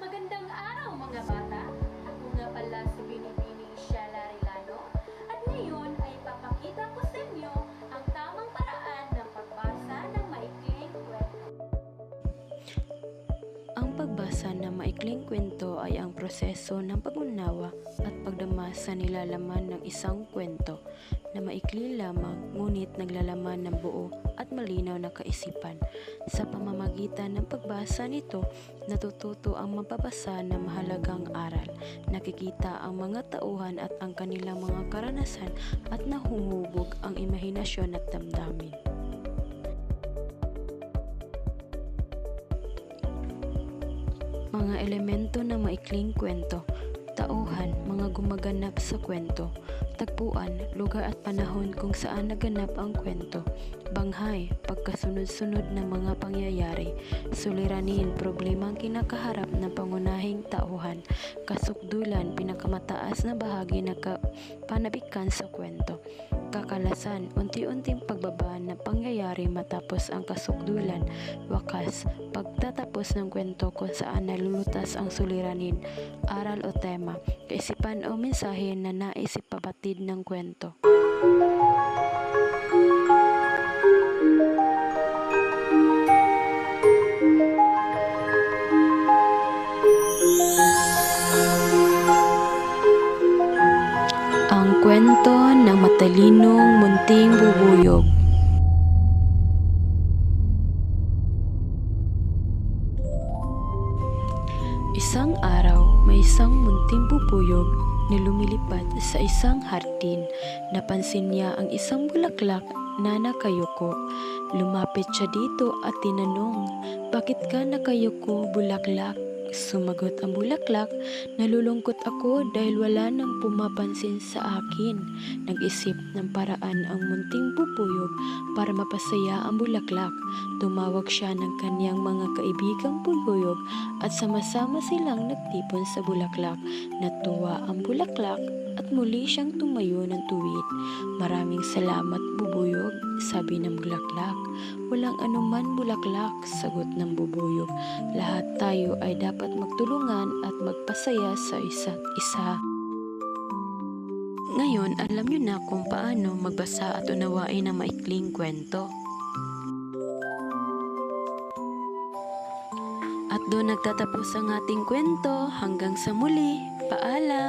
Magandang araw mga bata. Ako nga pala si Binibining Sheila Rilano at ngayon ay papakita ko sa inyo ang tamang paraan ng pagbasa ng maikling kwento. Ang pagbasa ng maikling kwento ay ang proseso ng pag-unawa at pagdama sa nilalaman ng isang kwento na maikli lamang ngunit naglalaman ng buo at malinaw na kaisipan. Sa pamamagitan ng pagbasa nito, natututo ang mababasa ng mahalagang aral. Nakikita ang mga tauhan at ang kanilang mga karanasan at nahuhubog ang imahinasyon at damdamin. Mga elemento ng maikling kwento. Tauhan, mga gumaganap sa kwento. Tagpuan, lugar at panahon kung saan naganap ang kwento. Banghay, pagkasunod-sunod ng mga pangyayari. Suliranin, problema ang kinakaharap ng pangunahing tauhan. Kasukdulan, pinakamataas na bahagi ng ka- panabikan sa kwento. Kakalasan, unti-unting pagbaba ng pangyayari matapos ang kasukdulan. Wakas, pagtatapos ng kwento kung saan nalulutas ang suliranin, aral o tema, kaisipan o mensahe na nais ipabatid ng kwento. Ang kwento ng matalinong munting bubuyog. Isang araw, may isang munting bubuyog na lumilipad sa isang hardin. Napansin niya ang isang bulaklak na nakayuko. Lumapit siya dito at tinanong, Bakit ka nakayuko, bulaklak? Sumagot ang bulaklak, nalulungkot ako dahil wala nang pumapansin sa akin. Nag-isip ng paraan ang munting bubuyog para mapasaya ang bulaklak. Tumawag siya ng kanyang mga kaibigang bubuyog at sama-sama silang nagtipon sa bulaklak. Natuwa ang bulaklak at muli siyang tumayo ng tuwid. Maraming salamat bubuyog, sabi ng bulaklak. Walang anuman bulaklak, sagot ng bubuyog. Lahat tayo ay dapat magtulungan at magpasaya sa isa't isa. Ngayon, alam niyo na kung paano magbasa at unawain ang maikling kwento. At doon nagtatapos ang ating kwento. Hanggang sa muli. Paalam!